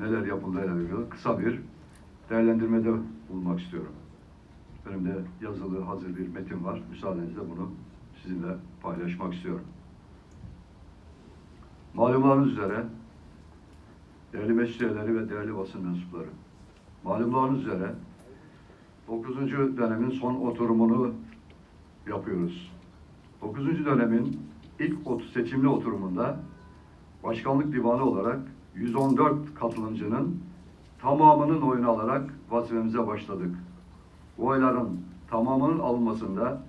neler yapıldığıyla ilgili kısa bir değerlendirmede bulunmak istiyorum. Önümde yazılı hazır bir metin var. Müsaadenizle bunu sizinle paylaşmak istiyorum. Malumlarınız üzere değerli meclis üyeleri ve değerli basın mensupları. Malumlarınız üzere 9. dönemin son oturumunu yapıyoruz. 9. dönemin ilk seçimli oturumunda başkanlık divanı olarak 114 katılımcının tamamının oyunu alarak vazifemize başladık. Oyların tamamının alınmasında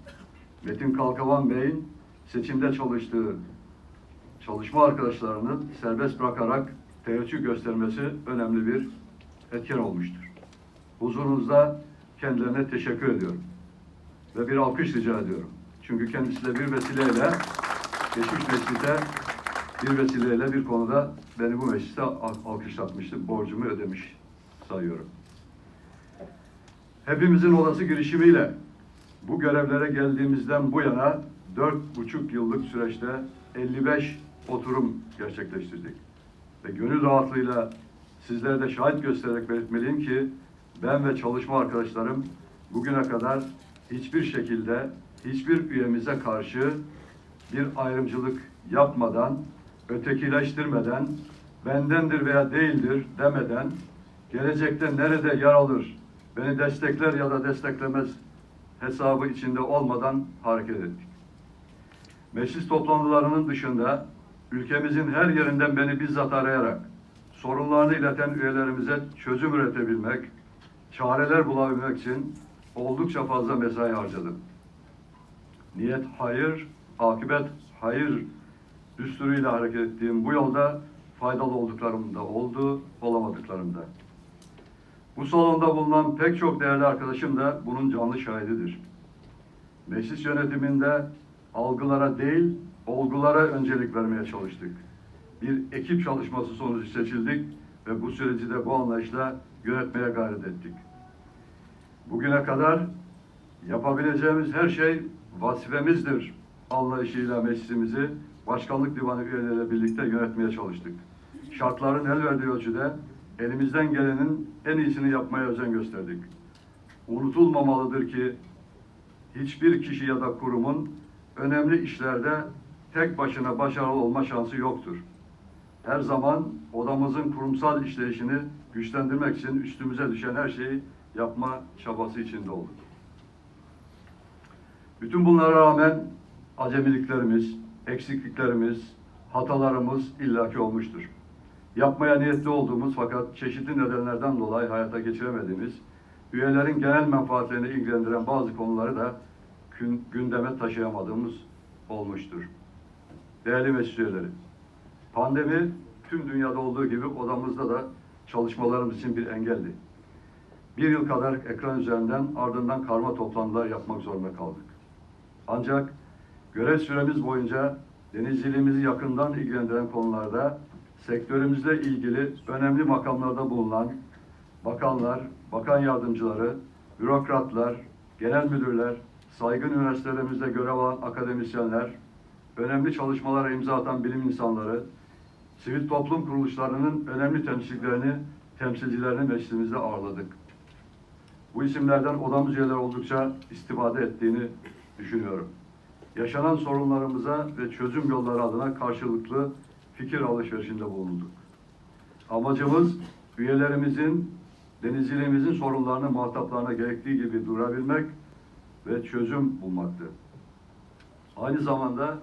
Metin Kalkavan Bey'in seçimde çalıştığı çalışma arkadaşlarını serbest bırakarak teveccüh göstermesi önemli bir etken olmuştur. Huzurunuzda kendilerine teşekkür ediyorum. Ve bir alkış rica ediyorum. Çünkü kendisi de bir vesileyle geçmiş mecliste bir vesileyle bir konuda beni bu mecliste al- alkışlatmıştı. Borcumu ödemiş sayıyorum. Hepimizin olası girişimiyle bu görevlere geldiğimizden bu yana dört buçuk yıllık süreçte 55 oturum gerçekleştirdik. Ve gönül rahatlığıyla sizlere de şahit göstererek belirtmeliyim ki ben ve çalışma arkadaşlarım bugüne kadar hiçbir şekilde hiçbir üyemize karşı bir ayrımcılık yapmadan, ötekileştirmeden, bendendir veya değildir demeden, gelecekte nerede yer alır, beni destekler ya da desteklemez hesabı içinde olmadan hareket ettik. Meclis toplantılarının dışında ülkemizin her yerinden beni bizzat arayarak sorunlarını ileten üyelerimize çözüm üretebilmek, çareler bulabilmek için oldukça fazla mesai harcadım. Niyet hayır, akıbet hayır düsturuyla hareket ettiğim bu yolda faydalı olduklarım da oldu, olamadıklarım da. Bu salonda bulunan pek çok değerli arkadaşım da bunun canlı şahididir. Meclis yönetiminde algılara değil, olgulara öncelik vermeye çalıştık. Bir ekip çalışması sonucu seçildik ve bu süreci de bu anlayışla yönetmeye gayret ettik. Bugüne kadar yapabileceğimiz her şey vazifemizdir anlayışıyla meclisimizi başkanlık divanı üyeleriyle birlikte yönetmeye çalıştık. Şartların el verdiği ölçüde elimizden gelenin en iyisini yapmaya özen gösterdik. Unutulmamalıdır ki hiçbir kişi ya da kurumun önemli işlerde tek başına başarılı olma şansı yoktur. Her zaman odamızın kurumsal işleyişini güçlendirmek için üstümüze düşen her şeyi yapma çabası içinde olduk. Bütün bunlara rağmen acemiliklerimiz, eksikliklerimiz, hatalarımız illaki olmuştur. Yapmaya niyetli olduğumuz fakat çeşitli nedenlerden dolayı hayata geçiremediğimiz, üyelerin genel menfaatlerini ilgilendiren bazı konuları da gün- gündeme taşıyamadığımız olmuştur. Değerli meclis üyeleri, pandemi tüm dünyada olduğu gibi odamızda da çalışmalarımız için bir engeldi. Bir yıl kadar ekran üzerinden ardından karma toplantılar yapmak zorunda kaldık. Ancak görev süremiz boyunca denizciliğimizi yakından ilgilendiren konularda sektörümüzle ilgili önemli makamlarda bulunan bakanlar, bakan yardımcıları, bürokratlar, genel müdürler, saygın üniversitelerimizde görev alan akademisyenler, önemli çalışmalara imza atan bilim insanları, sivil toplum kuruluşlarının önemli temsilcilerini, temsilcilerini meclisimizde ağırladık. Bu isimlerden odamız üyeleri oldukça istifade ettiğini düşünüyorum. Yaşanan sorunlarımıza ve çözüm yolları adına karşılıklı fikir alışverişinde bulunduk. Amacımız üyelerimizin, denizciliğimizin sorunlarını muhataplarına gerektiği gibi durabilmek ve çözüm bulmaktı. Aynı zamanda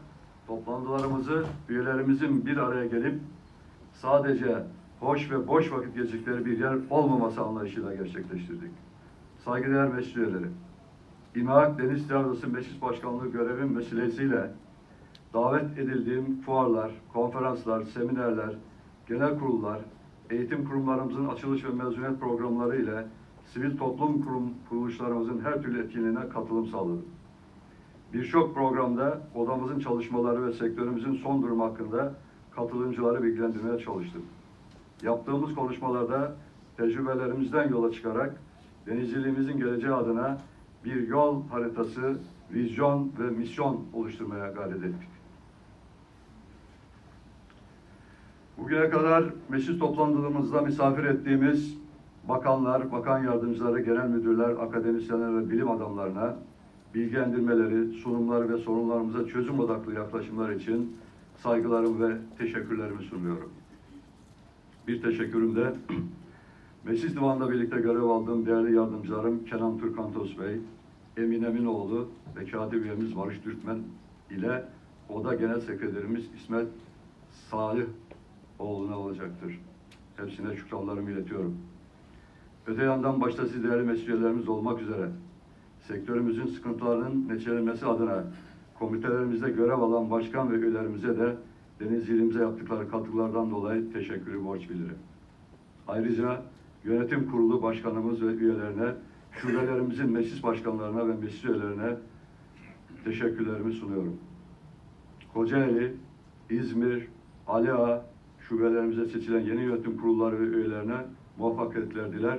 toplantılarımızı üyelerimizin bir araya gelip sadece hoş ve boş vakit geçecekleri bir yer olmaması anlayışıyla gerçekleştirdik. Saygıdeğer meclis üyeleri, İmar Deniz Tiyatrosu Meclis Başkanlığı görevim vesilesiyle davet edildiğim fuarlar, konferanslar, seminerler, genel kurullar, eğitim kurumlarımızın açılış ve mezuniyet programları ile sivil toplum kurum kuruluşlarımızın her türlü etkinliğine katılım sağladım. Birçok programda odamızın çalışmaları ve sektörümüzün son durumu hakkında katılımcıları bilgilendirmeye çalıştım. Yaptığımız konuşmalarda tecrübelerimizden yola çıkarak denizciliğimizin geleceği adına bir yol haritası, vizyon ve misyon oluşturmaya gayret ettik. Bu Bugüne kadar meclis toplantılarımızda misafir ettiğimiz bakanlar, bakan yardımcıları, genel müdürler, akademisyenler ve bilim adamlarına bilgilendirmeleri, sunumları ve sorunlarımıza çözüm odaklı yaklaşımlar için saygılarımı ve teşekkürlerimi sunuyorum. Bir teşekkürüm de Meclis Divanı'nda birlikte görev aldığım değerli yardımcılarım Kenan Türkantos Bey, Emin Eminoğlu ve katip üyemiz Barış Dürtmen ile Oda Genel Sekreterimiz İsmet Salih oğluna olacaktır. Hepsine şükranlarımı iletiyorum. Öte yandan başta siz değerli mesuliyetlerimiz olmak üzere sektörümüzün sıkıntılarının neçelenmesi adına komitelerimizde görev alan başkan ve üyelerimize de denizciliğimize yaptıkları katkılardan dolayı teşekkürü borç bilirim. Ayrıca yönetim kurulu başkanımız ve üyelerine, şubelerimizin meclis başkanlarına ve meclis üyelerine teşekkürlerimi sunuyorum. Kocaeli, İzmir, Ali Ağa şubelerimize seçilen yeni yönetim kurulları ve üyelerine muvaffakiyetler diler.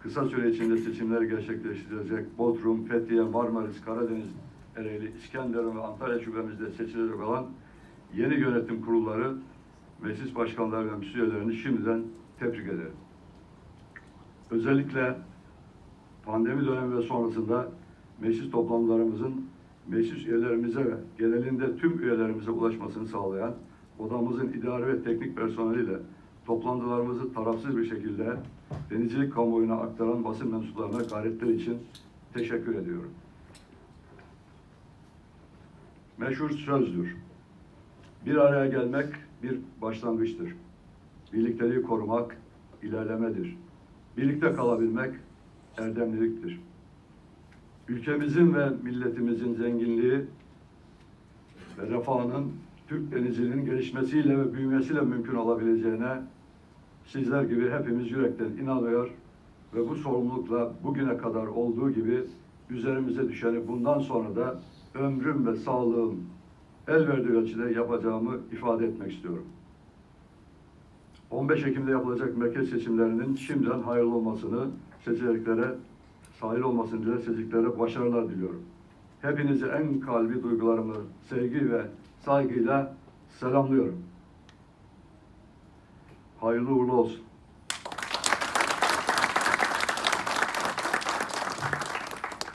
Kısa süre içinde seçimleri gerçekleştirecek Bodrum, Fethiye, Marmaris, Karadeniz, Ereğli, İskenderun ve Antalya şubemizde seçilecek olan yeni yönetim kurulları, meclis başkanları ve meclis üyelerini şimdiden tebrik ederim. Özellikle pandemi dönemi ve sonrasında meclis toplantılarımızın meclis üyelerimize ve genelinde tüm üyelerimize ulaşmasını sağlayan odamızın idari ve teknik personeliyle toplantılarımızı tarafsız bir şekilde denizcilik kamuoyuna aktaran basın mensuplarına gayretleri için teşekkür ediyorum. Meşhur sözdür. Bir araya gelmek bir başlangıçtır. Birlikteliği korumak ilerlemedir. Birlikte kalabilmek erdemliliktir. Ülkemizin ve milletimizin zenginliği ve refahının Türk denizciliğinin gelişmesiyle ve büyümesiyle mümkün olabileceğine sizler gibi hepimiz yürekten inanıyor ve bu sorumlulukla bugüne kadar olduğu gibi üzerimize düşeni bundan sonra da ömrüm ve sağlığım el verdiği ölçüde yapacağımı ifade etmek istiyorum. 15 Ekim'de yapılacak merkez seçimlerinin şimdiden hayırlı olmasını, seçeceklere sahil olmasını diler, seçeceklere başarılar diliyorum. Hepinizi en kalbi duygularımı, sevgi ve saygıyla selamlıyorum. Hayırlı uğurlu olsun.